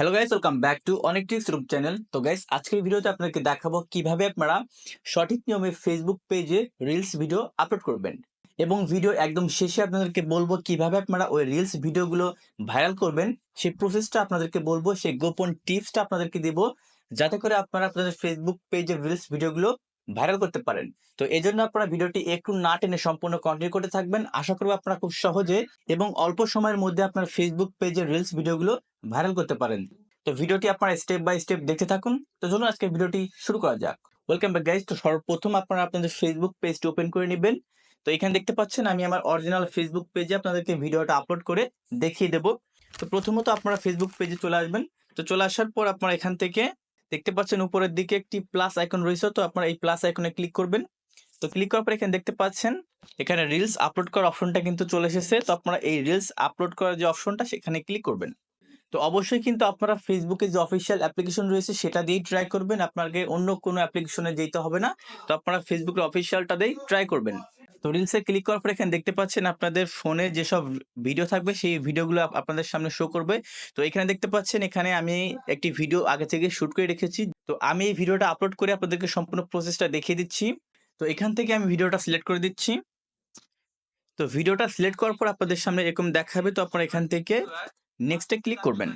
Hello guys welcome back to অনেক টিক্স YouTube channel তো গাইস আজকের ভিডিওতে আপনাকে দেখাবো কীভাবে আপনারা সঠিক নিয়মে ফেসবুক পেজে রিলস ভিডিও আপলোড করবেন। এবং ভিডিও একদম শেষে আপনাদেরকে বলব কীভাবে আপনারা ওই রিলস ভিডিওগুলো ভাইরাল করবেন। সেই প্রসেসটা আপনাদেরকে বলব, সেই গোপন টিপসটা আপনাদেরকে দেব। যাতে করে আপনারা আপনাদের ফেসবুক পেজের রিলস ভিডিওগুলো ভাইরাল করতে পারেন। তো এই জন্য আপনারা ভিডিওটি একটু না টেনে সম্পূর্ণ কন্টিনিউ করতে থাকবেন। আশা করব আপনারা খুব সহজে এবং অল্প সময়ের মধ্যে আপনার ফেসবুক পেজের রিলস ভিডিওগুলো ভাইরাল করতে পারেন। তো ভিডিওটি আপনারা স্টেপ বাই স্টেপ দেখতে থাকুন। তো চলুন আজকে ভিডিওটি শুরু করা যাক। ওয়েলকাম ব্যাক গাইজ তো সর্বপ্রথম আপনারা আপনাদের ফেসবুক পেজটি ওপেন করে নেবেন। তো এখানে দেখতে পাচ্ছেন, আমি আমার অরিজিনাল ফেসবুক পেজে আপনাদেরকে ভিডিওটা আপলোড করে দেখিয়ে দেব। তো প্রথমত আপনারা ফেসবুক পেজে চলে আসবেন। তো চলে আসার পর আপনারা এখান থেকে দেখতে পাচ্ছেন উপরের দিকে একটি প্লাস আইকন রয়েছে, তো আপনারা এই প্লাস আইকনে ক্লিক করবেন। তো ক্লিক করার পর এখানে দেখতে পাচ্ছেন, এখানে রিলস আপলোড করার অপশনটা কিন্তু চলে এসেছে, তো আপনারা এই রিলস আপলোড করার যে অপশনটা সেখানে ক্লিক করবেন। তো অবশ্যই কিন্তু আপনারা ফেসবুকে যে অফিসিয়াল অ্যাপ্লিকেশন রয়েছে সেটা দিয়েই ট্রাই করবেন, আপনাকে অন্য কোনো অ্যাপ্লিকেশনে যেতে হবে না। তো আপনারা ফেসবুকের অফিসিয়ালটা দিয়েই ট্রাই করবেন। তো রিলসে ক্লিক করার পর এখানে দেখতে পাচ্ছেন আপনাদের ফোনে যেসব ভিডিও থাকবে, সেই ভিডিওগুলো আপ- আপনাদের সামনে শো করবে। তো এখানে দেখতে পাচ্ছেন, এখানে আমি একটি ভিডিও আগে থেকে শুট করে রেখেছি। তো আমি এই ভিডিওটা আপলোড করে আপনাদেরকে সম্পূর্ণ প্রসেসটা দেখিয়ে দিচ্ছি। তো এখান থেকে আমি ভিডিওটা সিলেক্ট করে দিচ্ছি। তো ভিডিওটা সিলেক্ট করার পর আপনাদের সামনে এরকম দেখাবে। তো আপনারা এখান থেকে নেক্সটে ক্লিক করবেন।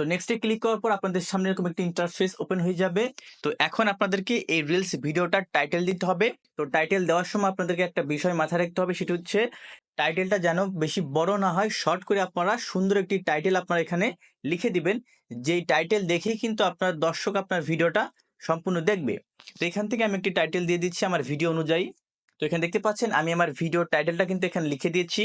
তো নেক্সটে ক্লিক করার পর আপনাদের সামনে এরকম একটি ইন্টারফেস ওপেন হয়ে যাবে। তো এখন আপনাদেরকে এই রিলস ভিডিওটার টাইটেল দিতে হবে। তো টাইটেল দেওয়ার সময় আপনাদেরকে একটা বিষয় মাথায় রাখতে হবে, সেটি হচ্ছে টাইটেলটা যেন বেশি বড় না হয় শর্ট করে আপনারা সুন্দর একটি টাইটেল আপনারা এখানে লিখে দিবেন। যেই টাইটেল দেখেই কিন্তু আপনার দর্শক আপনার ভিডিওটা সম্পূর্ণ দেখবে। তো এখান থেকে আমি একটি টাইটেল দিয়ে দিচ্ছি আমার ভিডিও অনুযায়ী। তো এখানে দেখতে পাচ্ছেন, আমি আমার ভিডিও টাইটেলটা কিন্তু এখানে লিখে দিয়েছি।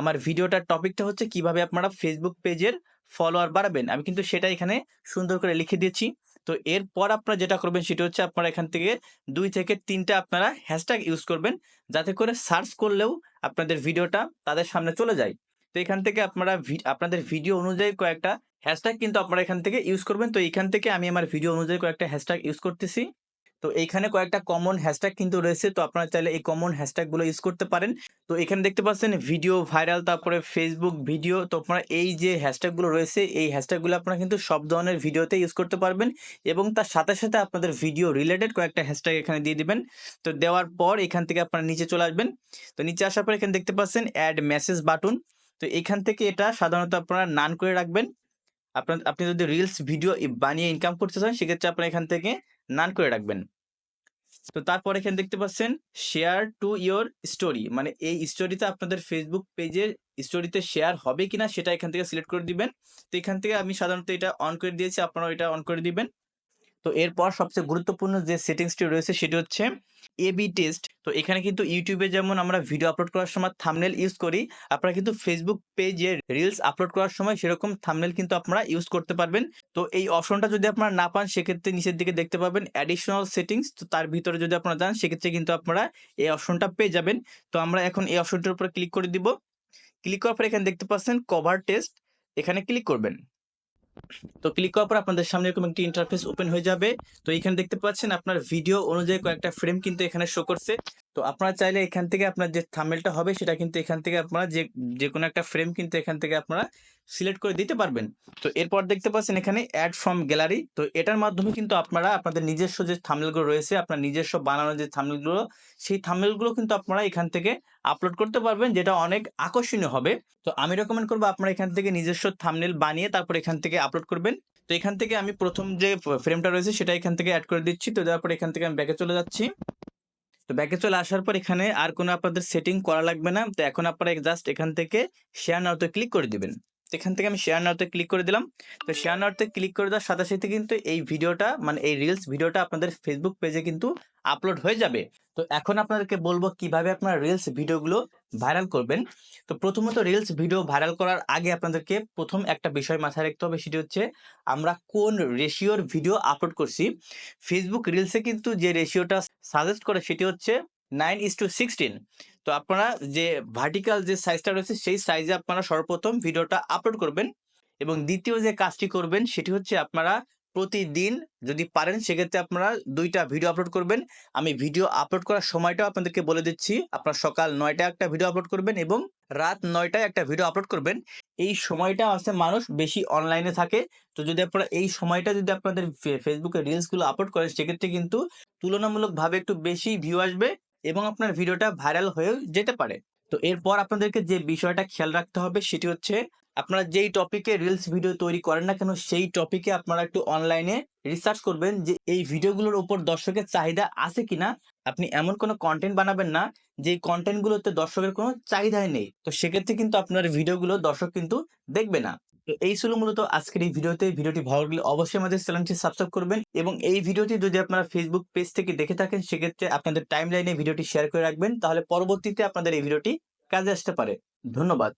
আমার ভিডিওটার টপিকটা হচ্ছে কীভাবে আপনারা ফেসবুক পেজের ফলোয়ার বাড়াবেন। আমি কিন্তু সেটা এখানে সুন্দর করে লিখে দিয়েছি। তো এরপর আপনারা যেটা করবেন সেটা হচ্ছে আপনারা এখান থেকে দুই থেকে তিনটা আপনারা হ্যাশট্যাগ ইউজ করবেন, যাতে করে সার্চ করলেও আপনাদের ভিডিওটা তাদের সামনে চলে যায়। তো এখান থেকে আপনারা আপনাদের ভিডিও অনুযায়ী কয়েকটা হ্যাশট্যাগ কিন্তু আপনারা এখান থেকে ইউজ করবেন। তো এখান থেকে আমি আমার ভিডিও অনুযায়ী কয়েকটা হ্যাশট্যাগ ইউজ করতেছি। তো এইখানে কয়েকটা কমন হ্যাশট্যাগ কিন্তু রয়েছে। তো আপনারা চাইলে এই কমন হ্যাশট্যাগুলো ইউজ করতে পারেন। তো এখানে দেখতে পাচ্ছেন ভিডিও ভাইরাল তারপরে ফেসবুক ভিডিও তো আপনারা এই যে হ্যাশট্যাগুলো রয়েছে, এই হ্যাশট্যাগুলো আপনারা কিন্তু সব ধরনের ভিডিওতে ইউজ করতে পারবেন এবং তার সাথে সাথে আপনাদের ভিডিও রিলেটেড কয়েকটা হ্যাশট্যাগ এখানে দিয়ে দিবেন। তো দেওয়ার পর এখান থেকে আপনারা নিচে চলে আসবেন। তো নিচে আসার পর এখানে দেখতে পাচ্ছেন অ্যাড মেসেজ বাটন তো এখান থেকে এটা সাধারণত আপনারা নান করে রাখবেন। আপনার, আপনি যদি রিলস ভিডিও বানিয়ে ইনকাম করতে চান, সেক্ষেত্রে আপনি এখান থেকে নান করে রাখবেন। তো তারপর এখানে দেখতে পাচ্ছেন শেয়ার টু ইয়োর স্টোরি মানে এই স্টোরিতে আপনাদের ফেসবুক পেজের স্টোরিতে শেয়ার হবে কিনা, সেটা এখান থেকে সিলেক্ট করে দিবেন। তো এখান থেকে আমি সাধারণত এটা অন করে দিয়েছি, আপনারাও এটা অন করে দিবেন। তো এরপর সবচেয়ে গুরুত্বপূর্ণ যে সেটিংসটি রয়েছে সেটি হচ্ছে এবি টেস্ট তো এখানে কিন্তু ইউটিউবে যেমন আমরা ভিডিও আপলোড করার সময় থামনেল ইউজ করি, আপনারা কিন্তু ফেসবুক পেজে রিলস আপলোড করার সময় সেরকম থামনেল কিন্তু আপনারা ইউজ করতে পারবেন। তো এই অপশনটা যদি আপনারা না পান, সেক্ষেত্রে নিচের দিকে দেখতে পাবেন অ্যাডিশনাল সেটিংস তো তার ভিতরে যদি আপনারা যান, সেক্ষেত্রে কিন্তু আপনারা এই অপশনটা পেয়ে যাবেন। তো আমরা এখন এই অপশনটার উপরে ক্লিক করে দিব। ক্লিক করার পর এখানে দেখতে পাচ্ছেন কভার টেস্ট এখানে ক্লিক করবেন। তো ক্লিক করার পর আপনাদের সামনে এরকম একটি ইন্টারফেস ওপেন হয়ে যাবে। তো এখানে দেখতে পাচ্ছেন আপনার ভিডিও অনুযায়ী কয়েকটা ফ্রেম কিন্তু এখানে শো করছে। তো আপনারা চাইলে এখান থেকে আপনার যে থামেলটা হবে, সেটা কিন্তু এখান থেকে আপনারা যে যে কোনো একটা ফ্রেম কিন্তু এখান থেকে আপনারা সিলেক্ট করে দিতে পারবেন। তো এরপর দেখতে পাচ্ছেন এখানে অ্যাড ফ্রম গ্যালারি। তো এটার মাধ্যমে কিন্তু আপনারা আপনাদের নিজস্ব যে থামেলগুলো রয়েছে, আপনার নিজস্ব বানানো যে থামেলগুলো সেই থামেলগুলো কিন্তু আপনারা এখান থেকে আপলোড করতে পারবেন, যেটা অনেক আকর্ষণীয় হবে। তো আমি রেকমেন্ড করব আপনারা এখান থেকে নিজস্ব থামনেল বানিয়ে তারপর এখান থেকে আপলোড করবেন। তো এখান থেকে আমি প্রথম যে ফ্রেমটা রয়েছে, সেটা এখান থেকে অ্যাড করে দিচ্ছি। তো তারপর এখান থেকে আমি ব্যাকে চলে যাচ্ছি। তো ব্যাকে চলে আসার পর এখানে আর কোনো আপনাদের সেটিং করা লাগবে না। তো এখন আপনারা জাস্ট এখান থেকে শেয়ার নাওতে ক্লিক করে দিবেন। এখান থেকে আমি শেয়ার নাওতে ক্লিক করে দিলাম। তো শেয়ার নাওতে ক্লিক করে দেওয়ার সাথে সাথে কিন্তু এই ভিডিওটা মানে এই রিলস ভিডিওটা আপনাদের ফেসবুক পেজে কিন্তু আপলোড হয়ে যাবে। তো এখন আপনাদেরকে বলব কীভাবে আপনারা রিলস ভিডিওগুলো ভাইরাল করবেন। তো প্রথমত রিলস ভিডিও ভাইরাল করার আগে আপনাদেরকে প্রথম একটা বিষয় মাথায় রাখতে হবে, সেটি হচ্ছে আমরা কোন রেশিওর ভিডিও আপলোড করছি। ফেসবুক রিলসে কিন্তু যে রেশিওটা সাজেস্ট করে, সেটি হচ্ছে নাইন ইস টু সিক্সটিন তো আপনারা যে ভার্টিক্যাল যে সাইজটা রয়েছে, সেই সাইজে আপনারা সর্বপ্রথম ভিডিওটা আপলোড করবেন এবং দ্বিতীয় যে কাজটি করবেন, সেটি হচ্ছে আপনারা প্রতিদিন যদি পারেন, সেক্ষেত্রে আপনারা দুইটা ভিডিও আপলোড করবেন। আমি ভিডিও আপলোড করার সময়টাও আপনাদেরকে বলে দিচ্ছি। আপনারা সকাল নয়টায় একটা ভিডিও আপলোড করবেন এবং রাত নয়টায় একটা ভিডিও আপলোড করবেন। এই সময়টা আছে মানুষ বেশি অনলাইনে থাকে। তো যদি আপনারা এই সময়টা যদি আপনাদের ফেসবুকে রিলসগুলো আপলোড করেন, সেক্ষেত্রে কিন্তু তুলনামূলকভাবে একটু বেশি ভিউ আসবে। এবং আপনার ভিডিওটা ভাইরাল হয়েও যেতে পারে। তো এরপর আপনাদেরকে যে বিষয়টা খেয়াল রাখতে হবে সেটি হচ্ছে, আপনারা যেই টপিকে রিলস ভিডিও তৈরি করেন না কেন, সেই টপিকে আপনারা একটু অনলাইনে রিসার্চ করবেন যে এই ভিডিওগুলোর উপর দর্শকের চাহিদা আছে কিনা। আপনি এমন কোনো কন্টেন্ট বানাবেন না যে কন্টেন্টগুলোতে দর্শকের কোনো চাহিদাই নেই। তো সেক্ষেত্রে কিন্তু আপনার ভিডিওগুলো দর্শক কিন্তু দেখবে না। এই ছিল মূলত আজকের এই ভিডিওতে। ভিডিওটি ভালো লাগলে অবশ্যই আমাদের চ্যানেলটি সাবস্ক্রাইব করবেন এবং এই ভিডিওটি যদি আপনারা ফেসবুক পেজ থেকে দেখে থাকেন, সেক্ষেত্রে আপনাদের টাইম লাইনে ভিডিওটি শেয়ার করে রাখবেন, তাহলে পরবর্তীতে আপনাদের এই ভিডিওটি কাজে আসতে পারে। ধন্যবাদ।